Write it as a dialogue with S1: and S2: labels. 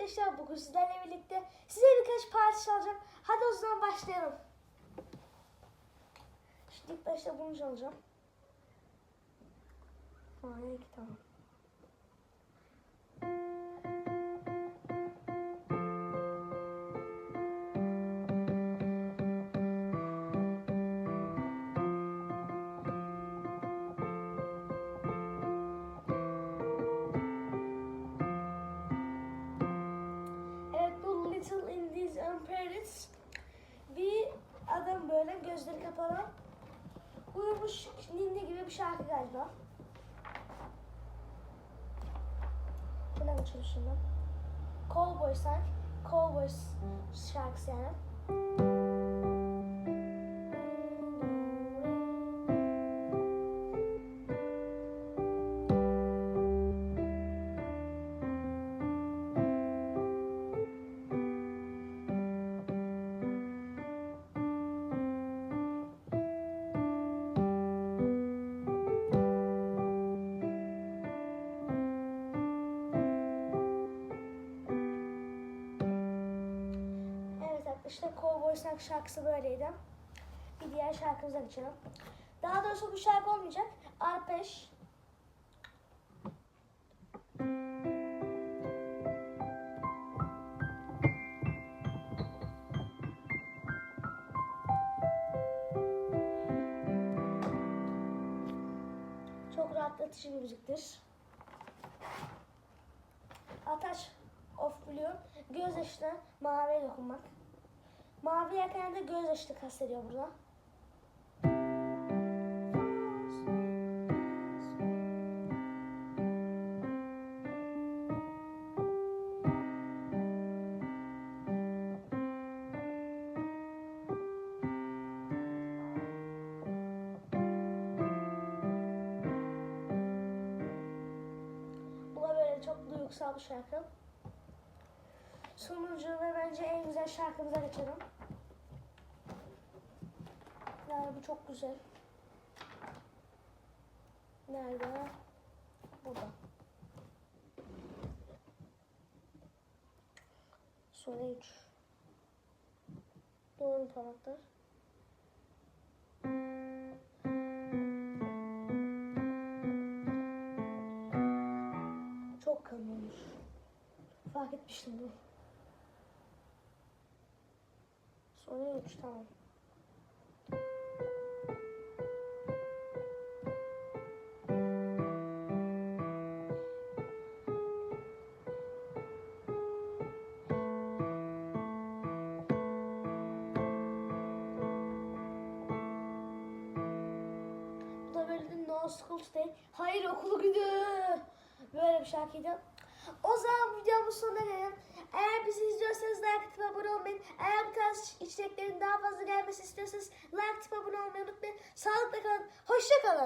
S1: arkadaşlar bugün sizlerle birlikte size birkaç parça çalacağım. Hadi o zaman başlayalım. Şimdi ilk başta bunu çalacağım. Aa, iki tamam. Paris bir adam böyle gözleri kapalı uyumuş ninni gibi bir şarkı galiba. Buradan çalışıyorum ben. Cowboy sanki. Cowboys şarkısı yani. Arkadaşlar Cowboy Sanki şarkısı böyleydi. Bir diğer şarkımıza geçelim. Daha doğrusu bu şarkı olmayacak. Arpeş. Çok rahatlatıcı bir müziktir. Ataş of Blue gözyaşına maviye dokunmak. Mavi yerken de gözyaşı kastediyor burada. Bu da böyle çok duygusal bir şarkı. Sonuncu ve bence en güzel şarkımıza geçelim. Yani bu çok güzel. Nerede? Burada. Sonra 3. Doğru parmaklar. Çok kalın olmuş. Fark etmiştim bunu. 3 tamam. No School Today. Hayır okulu gidiyor. Böyle bir şarkıydı. O zaman videomuz sonuna gelelim. Eğer bizi izliyorsanız like atıp abone olmayın. Eğer bu tarz içeriklerin daha fazla gelmesi istiyorsanız like atıp abone olmayı unutmayın. Sağlıkla kalın. Hoşça kalın.